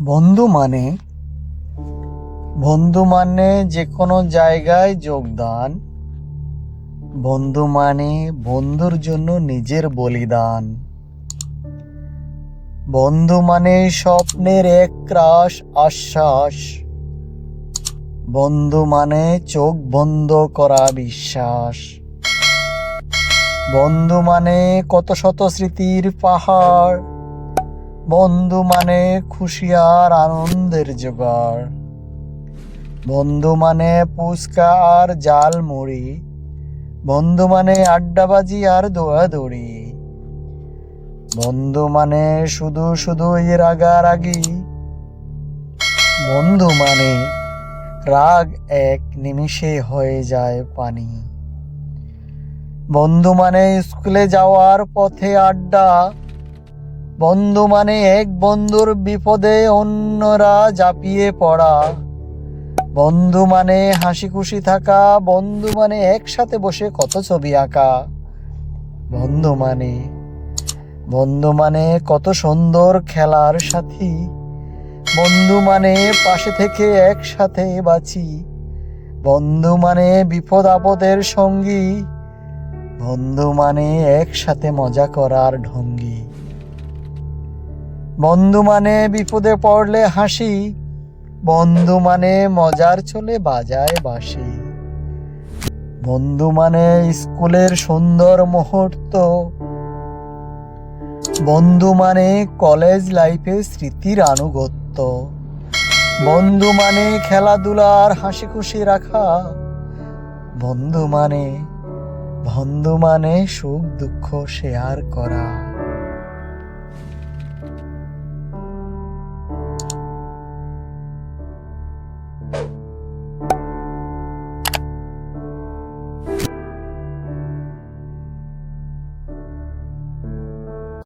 বন্ধু মানে? বন্ধু মানে যে কোনো জায়গায় যোগদান। বন্ধু মানে বন্ধুর জন্য নিজের বলিদান। বন্ধু মানে স্বপ্নের এক ক্রাশ আশ্বাস। বন্ধু মানে চোখ বন্ধ করা বিশ্বাস। বন্ধু মানে কত শত স্মৃতির পাহাড়। বন্ধু মানে খুশি আর আনন্দের জোগাড়। বন্ধু মানে পুচকা আর জাল মুড়ি বন্ধু মানে আড্ডাবাজি আর দৌড়াদৌড়ি। বন্ধু মানে শুধু শুধু রাগারাগি। বন্ধু মানে রাগ এক নিমিষে হয়ে যায় পানি। বন্ধু মানে স্কুলে যাওয়ার পথে আড্ডা। বন্ধু মানে এক বন্ধুর বিপদে অন্যরা জাপিয়ে পড়া। বন্ধু মানে হাসি খুশি থাকা, বন্ধু মানে একসাথে বসে কত ছবি আঁকা। বন্ধু মানে বন্ধু মানে কত সুন্দর খেলার সাথী। বন্ধু মানে পাশে থেকে একসাথে বাঁচি। বন্ধু মানে বিপদ আপদের সঙ্গী। বন্ধু মানে একসাথে মজা করার ঢঙ্গি। বন্ধু মানে বিপদে পড়লে হাসি বন্ধু মানে মজার চলে বাজায় বাসি বন্ধু মানে স্কুলের সুন্দর মুহূর্ত বন্ধু মানে কলেজ লাইফে স্মৃতির আনুগত্য। বন্ধু মানে খেলাধুলার হাসি খুশি রাখা বন্ধু মানে বন্ধু মানে সুখ দুঃখ শেয়ার করা।